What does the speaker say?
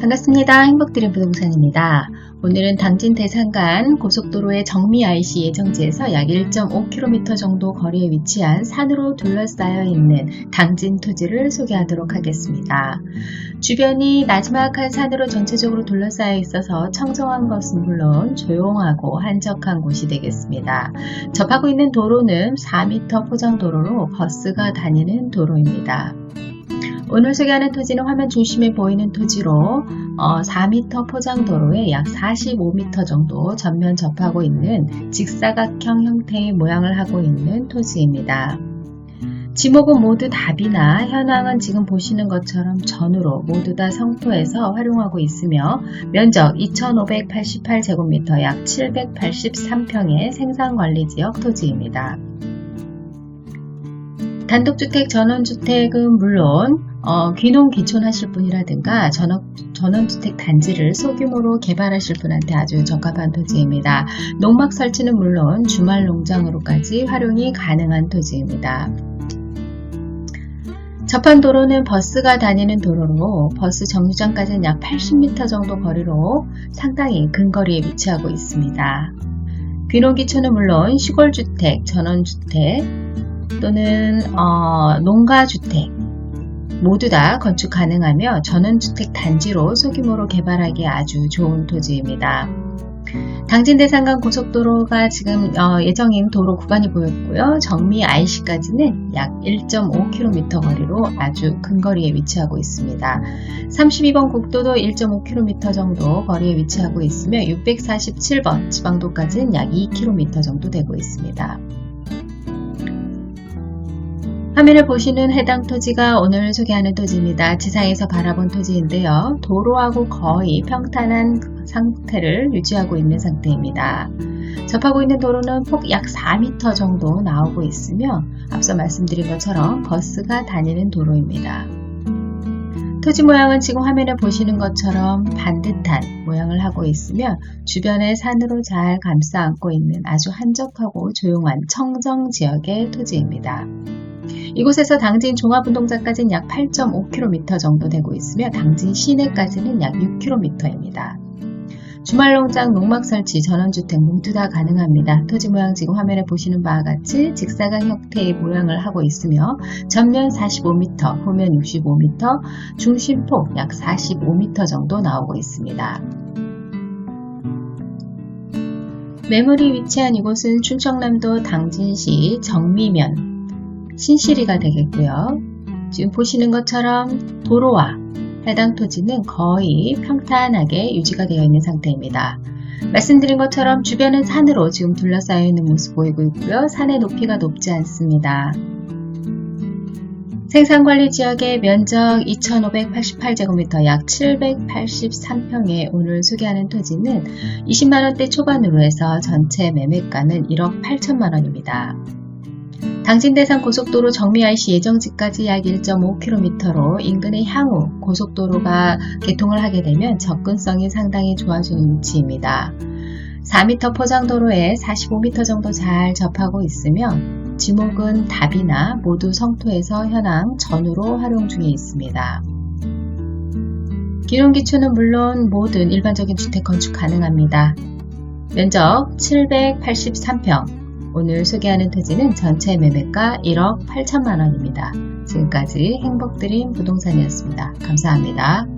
반갑습니다. 행복드림 부동산입니다. 오늘은 당진 대산간 고속도로의 정미 IC 예정지에서 약 1.5km 정도 거리에 위치한 산으로 둘러싸여 있는 당진 토지를 소개하도록 하겠습니다. 주변이 나지막한 산으로 전체적으로 둘러싸여 있어서 청정한 것은 물론 조용하고 한적한 곳이 되겠습니다. 접하고 있는 도로는 4m 포장도로로 버스가 다니는 도로입니다. 오늘 소개하는 토지는 화면 중심에 보이는 토지로 어, 4m 포장도로에 약 45m 정도 전면 접하고 있는 직사각형 형태의 모양을 하고 있는 토지입니다. 지목은 모두 답이나 현황은 지금 보시는 것처럼 전으로 모두 다 성토에서 활용하고 있으며 면적 2588제곱미터 약 783평의 생산관리지역 토지입니다. 단독주택, 전원주택은 물론 어, 귀농 귀촌하실 분이라든가 전원, 전원주택 단지를 소규모로 개발하실 분한테 아주 적합한 토지입니다. 농막 설치는 물론 주말 농장으로까지 활용이 가능한 토지입니다. 접한 도로는 버스가 다니는 도로로 버스 정류장까지는 약 80m 정도 거리로 상당히 근거리에 위치하고 있습니다. 귀농귀촌은 물론 시골주택, 전원주택 또는 어, 농가주택 모두 다 건축 가능하며 전원주택 단지로 소규모로 개발하기 아주 좋은 토지입니다. 당진대산간 고속도로가 지금 어, 예정인 도로 구간이 보였고요. 정미 IC까지는 약 1.5km 거리로 아주 근거리에 위치하고 있습니다. 32번 국도도 1.5km 정도 거리에 위치하고 있으며 647번 지방도까지는 약 2km 정도 되고 있습니다. 화면을 보시는 해당 토지가 오늘 소개하는 토지입니다. 지상에서 바라본 토지인데요. 도로하고 거의 평탄한 상태를 유지하고 있는 상태입니다. 접하고 있는 도로는 폭 약 4m 정도 나오고 있으며 앞서 말씀드린 것처럼 버스가 다니는 도로입니다. 토지 모양은 지금 화면에 보시는 것처럼 반듯한 모양을 하고 있으며 주변에 산으로 잘 감싸 안고 있는 아주 한적하고 조용한 청정 지역의 토지입니다. 이곳에서 당진 종합운동장까지는 약 8.5km 정도 되고 있으며 당진 시내까지는 약 6km입니다. 주말 농장, 농막 설치, 전원주택 모두 다 가능합니다. 토지 모양 지금 화면에 보시는 바와 같이 직사각 형태의 모양을 하고 있으며 전면 45m, 후면 65m, 중심폭 약 45m 정도 나오고 있습니다. 매물이 위치한 이곳은 충청남도 당진시 정미면 신시리가 되겠고요. 지금 보시는 것처럼 도로와 해당 토지는 거의 평탄하게 유지가 되어 있는 상태입니다. 말씀드린 것처럼 주변은 산으로 지금 둘러싸여 있는 모습 보이고 있고요. 산의 높이가 높지 않습니다. 생산관리 지역의 면적 2588제곱미터 약 783평에 오늘 소개하는 토지는 20만원대 초반으로 해서 전체 매매가는 1억 8천만원입니다. 당진대산 고속도로 정미 IC 예정지까지 약 1.5km로 인근의 향후 고속도로가 개통을 하게 되면 접근성이 상당히 좋아지는 위치입니다. 4m 포장도로에 45m 정도 잘 접하고 있으며 지목은 답이나 모두 성토에서 현황 전후로 활용 중에 있습니다. 기농기초는 물론 모든 일반적인 주택 건축 가능합니다. 면적 783평, 오늘 소개하는 토지는 전체 매매가 1억 8천만 원입니다. 지금까지 행복드림 부동산이었습니다. 감사합니다.